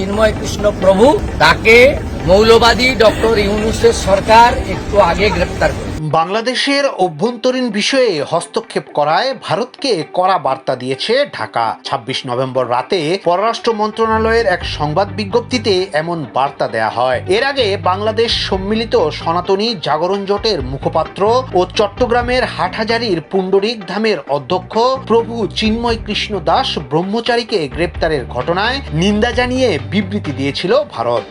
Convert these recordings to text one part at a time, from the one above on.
চিন্ময় কৃষ্ণ প্রভু তাকে মৌলবাদী ডক্টর ইউনুসের সরকার একটু আগে গ্রেপ্তার করে। বাংলাদেশের অভ্যন্তরীণ বিষয়ে হস্তক্ষেপ করায় ভারতকে কড়া বার্তা দিয়েছে ঢাকা। ২৬ নভেম্বর রাতে পররাষ্ট্র মন্ত্রণালয়ের এক সংবাদ বিজ্ঞপ্তিতে এমন বার্তা দেয়া হয়। এর আগে বাংলাদেশ সম্মিলিত সনাতনী জাগরণ জোটের মুখপাত্র ও চট্টগ্রামের হাটহাজারির পুণ্ডরিক ধামের অধ্যক্ষ প্রভু চিন্ময় কৃষ্ণ দাস ব্রহ্মচারীকে গ্রেপ্তারের ঘটনায় নিন্দা জানিয়ে বিবৃতি দিয়েছিল ভারত।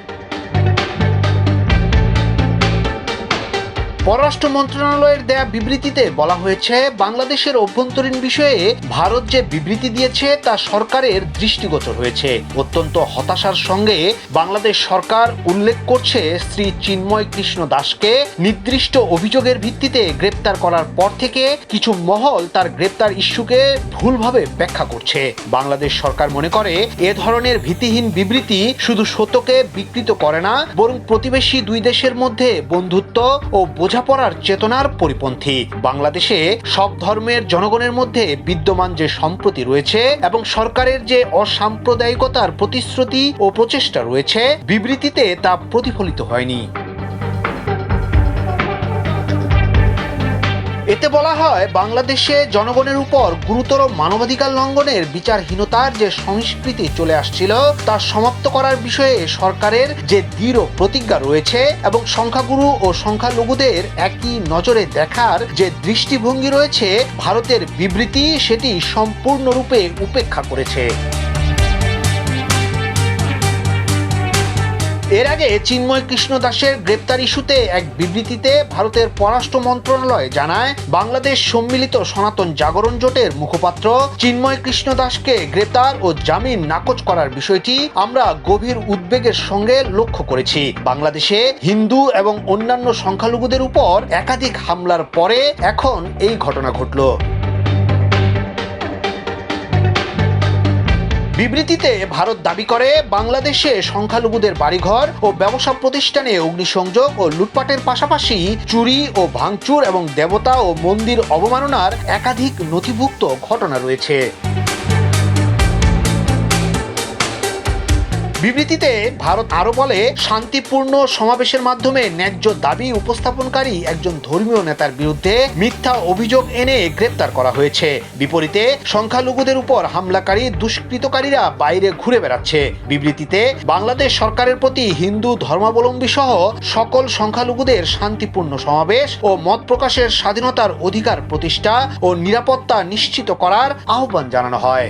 পররাষ্ট্র মন্ত্রণালয়ের দেয়া বিবৃতিতে বলা হয়েছে, বাংলাদেশের অভ্যন্তরীণ বিষয়ে ভারত যে বিবৃতি দিয়েছে তা সরকারের দৃষ্টিগোচর হয়েছে। অত্যন্ত হতাশার সঙ্গে বাংলাদেশ সরকার উল্লেখ করছে, শ্রী চিন্ময় কৃষ্ণ দাসকে নির্দিষ্ট অভিযোগের ভিত্তিতে গ্রেপ্তার করার পর থেকে কিছু মহল তার গ্রেপ্তার ইস্যুকে ভুলভাবে ব্যাখ্যা করছে। বাংলাদেশ সরকার মনে করে, এ ধরনের ভীতিহীন বিবৃতি শুধু সত্যকে বিকৃত করে না, বরং প্রতিবেশী দুই দেশের মধ্যে বন্ধুত্ব ও বোঝাপড়ার চেতনার পরিপন্থী। বাংলাদেশে সব ধর্মের জনগণের মধ্যে বিদ্যমান যে সম্প্রতি রয়েছে এবং সরকারের যে অসাম্প্রদায়িকতার প্রতিশ্রুতি ও প্রচেষ্টা রয়েছে, বিবৃতিতে তা প্রতিফলিত হয়নি। এতে বলা হয়, বাংলাদেশে জনগণের উপর গুরুতর মানবাধিকার লঙ্ঘনের বিচারহীনতার যে সংস্কৃতি চলে আসছিল, তা সমাপ্ত করার বিষয়ে সরকারের যে দৃঢ় প্রতিজ্ঞা রয়েছে এবং সংখ্যাগুরু ও সংখ্যালঘুদের একই নজরে দেখার যে দৃষ্টিভঙ্গি রয়েছে, ভারতের বিবৃতি সেটি সম্পূর্ণরূপে উপেক্ষা করেছে। এর আগে চিন্ময় কৃষ্ণ দাসের গ্রেপ্তার ইস্যুতে এক বিবৃতিতে ভারতের পররাষ্ট্র মন্ত্রণালয় জানায়, বাংলাদেশ সম্মিলিত সনাতন জাগরণ জোটের মুখপাত্র চিন্ময় কৃষ্ণ দাসকে গ্রেপ্তার ও জামিন নাকচ করার বিষয়টি আমরা গভীর উদ্বেগের সঙ্গে লক্ষ্য করেছি। বাংলাদেশে হিন্দু এবং অন্যান্য সংখ্যালঘুদের উপর একাধিক হামলার পরে এখন এই ঘটনা ঘটল। বিবৃতিতে ভারত দাবি করে, বাংলাদেশে সংখ্যালঘুদের বাড়িঘর ও ব্যবসা প্রতিষ্ঠানে অগ্নিসংযোগ ও লুটপাটের পাশাপাশি চুরি ও ভাঙচুর এবং দেবতা ও মন্দির অবমাননার একাধিক নথিভুক্ত ঘটনা রয়েছে। বিবৃতিতে ভারত আরও বলে, শান্তিপূর্ণ সমাবেশের মাধ্যমে ন্যায্য দাবি উপস্থাপনকারী একজন ধর্মীয় নেতার বিরুদ্ধে মিথ্যা অভিযোগ এনে গ্রেপ্তার করা হয়েছে। বিপরীতে, সংখ্যালঘুদের উপর হামলাকারী দুষ্কৃতকারীরা বাইরে ঘুরে বেড়াচ্ছে। বিবৃতিতে, বাংলাদেশ সরকারের প্রতি হিন্দু ধর্মাবলম্বী সহ সকল সংখ্যালঘুদের শান্তিপূর্ণ সমাবেশ ও মত প্রকাশের স্বাধীনতার অধিকার প্রতিষ্ঠা ও নিরাপত্তা নিশ্চিত করার আহ্বান জানানো হয়।